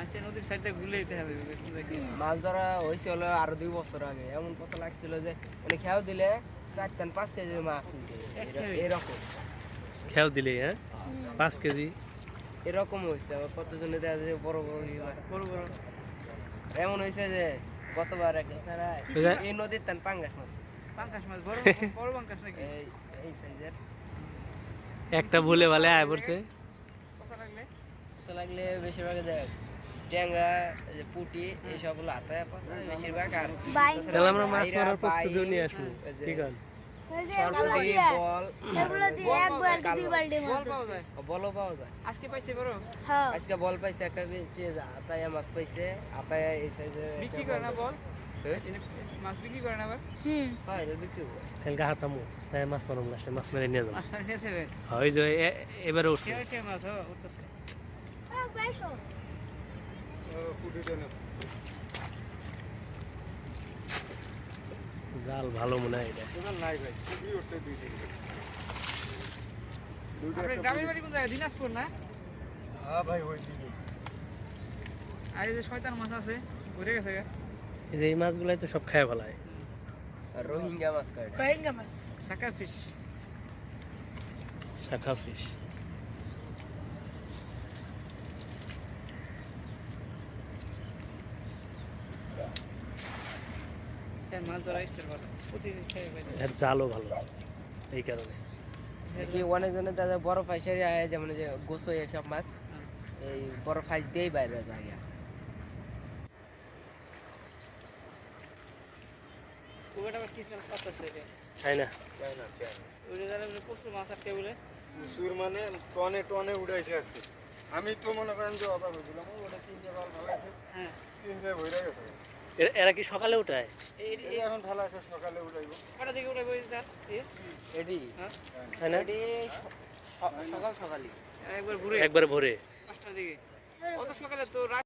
আচ্ছা নদীর সাইডে ঘুরে যেতে হবে মাছ ধরা হয়েছে হলো আরও দুই বছর আগে। এমন পয়সা লাগছিল যে মানে খেয়াও দিলে চার টান পাঁচ কেজি মাছ এরকম। খেয়াও দিলে হ্যাঁ? পাঁচ কেজি? এরকম হয়েছে আবার কতজনে দেখা যায় বড় বড় মাছ। বড় বড়। এমন হয়েছে যে গতবার একটা ছাড়া এই নদীর টান পাঙ্গাস মাছ। পাঙ্কাশ মাছ বড় বড় পাঙ্কাশ নাকি? এই এই সাইজের একটা ভুলে ভালে আয় পড়ছে। পয়সা লাগলে বেশিরভাগ ট্যাংরা পুটি এইসব হলো হাতায় বেশিরভাগ আর তাহলে আমরা মাছ মারার প্রস্তুতিও নিয়ে আসব। ঠিক আছে। বল এগুলো দিয়ে এক বালতি দুই বালতি বল মাছ পাওয়া যায়। আজকে পাইছে বড়? হ্যাঁ। আজকে বল পাইছে একটা পেয়েছে আতায়া মাছ পাইছে আতায়া এই সাইজের বিক্রি করে না বল হ্যাঁ? মাছ বিক্রি করে না আবার হুম। হ্যাঁ এটা বিক্রি করে। তেলকা হাতামো তাই মাছ মারুম লাস্টে মাছ মেরে নিয়ে যাব। মাছ মারি নিয়েছে বে ওই যে এবারে উঠছে। মাছ? বাইশো জাল ভালো মনে হয় এটা। আপনার গ্রামের বাড়ি কোন জায়গায়? দিনাজপুর না? আর এই যে শয়তান মাছ আছে ঘুরে গেছে এই যে এই মাছগুলাই তো সব খায় ফেলায়। আর রোহিঙ্গা মাছ কাটে ফিশ শাখা ফিশ মাছ ধরা স্টার করে। প্রতিদিন খেয়ে এর জালও ভালো। এই কারণে। কি অনেকজনের দাদা বড় ফাইসারি আয় যেমন যে গোসো এসব মাছ এই বড় ফাইস দিয়েই বাইরে যায় ওটা কি চাল পাতাছে রে? চাই না ওটা জালে বলে প্রচুর মাছ আটকে বলে। প্রচুর মানে টনে টনে উড়াইছে আজকে। আমি তো মনে করেন যে অবাক হয়েছিলাম ও, ওটা তিন জায়গা ভালো আছে। হ্যাঁ। তিন গেছে এরা- এরা কি সকালে উঠায়? এই এখন ভালো আছে সকালে উঠাইবো। কটা দিকে উঠাইবো স্যার? এডি। হ্যাঁ? না? সকাল সকালই। একবার ভোরে। একবার ভোরে। পাঁচটার দিকে অত সকালে তো